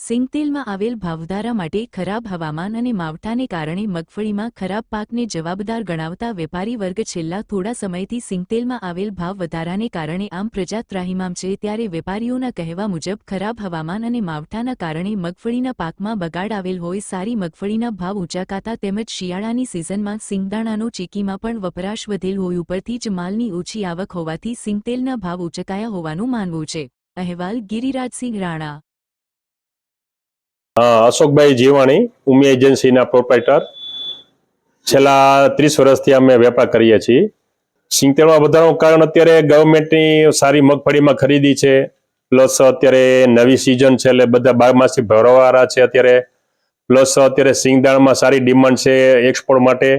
સિંગતેલમાં આવેલ ભાવધારા માટે ખરાબ હવામાન અને માવઠાને કારણે મગફળીમાં ખરાબ પાકને જવાબદાર ગણાવતા વેપારી વર્ગ છેલ્લા થોડા સમયથી સિંગતેલમાં આવેલ ભાવ વધારાને કારણે આમ પ્રજા ત્રાહિમામ છે ત્યારે વેપારીઓના કહેવા મુજબ ખરાબ હવામાન અને માવઠાના કારણે મગફળીના પાકમાં બગાડ આવેલ હોય સારી મગફળીના ભાવ ઊંચાકાતા તેમજ શિયાળાની સિઝનમાં સિંગદાણાનો ચીકીમાં પણ વપરાશ વધેલ હોય ઉપરથી જ માલની ઓછી આવક હોવાથી સિંગતેલના ભાવ ઊંચકાયા હોવાનું માનવું છે. અહેવાલ ગિરિરાજસિંહ રાણા અશોકભાઈ જીવાણી, ઉમી એજન્સીના પ્રોપરાઇટર છેલ્લા ત્રીસ વર્ષથી અમે વેપાર કરીએ છીએ. સિંગતેલમાં વધારાનું કારણ અત્યારે ગવર્મેન્ટની સારી મગફળીમાં ખરીદી છે. પ્લસ અત્યારે નવી સિઝન છે એટલે બધા બારમાસી ભરવાવાળા છે અત્યારે. પ્લસ અત્યારે સિંગદાણામાં સારી ડિમાન્ડ છે એક્સપોર્ટ માટે.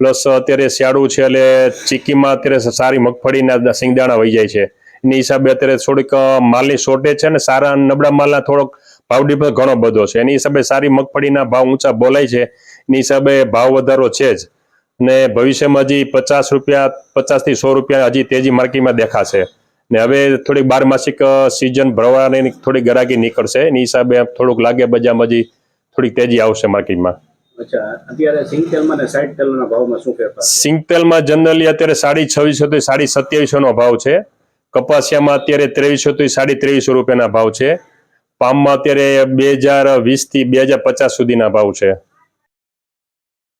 પ્લસ અત્યારે શિયાળું છે એટલે ચીકીમાં અત્યારે સારી મગફળીના સિંગદાણા વહી જાય છે. એની હિસાબે અત્યારે થોડીક માલની શોર્ટેજ છે ને સારા નબળા માલના થોડોક ભાવ ડિફરન્સ ઘણો બધો છે. એની હિસાબે સારી મગફળીના ભાવ ઊંચા બોલાય છે. એની હિસાબે ભાવ વધારો છે જ. ને ભવિષ્યમાં હજી પચાસ રૂપિયા પચાસથી સો રૂપિયા હજી તેજી માર્કેટમાં દેખાશે. ને હવે થોડીક બારમાસિક સિઝન ભરવાની થોડી ગરાગી નીકળશે. એની હિસાબે થોડુંક લાગે બજારમાં હજી થોડીક તેજી આવશે માર્કેટમાં? સિંગતેલમાં જનરલી અત્યારે સાડી છવ્વીસો થી સાડી સત્યાવીસો નો ભાવ છે. કપાસિયામાં અત્યારે ત્રેવીસો થી સાડી ત્રેવીસો રૂપિયાના ભાવ છે. પામમાં અત્યારે બે હજાર વીસથી બે હજાર પચાસ સુધીના ભાવ છે.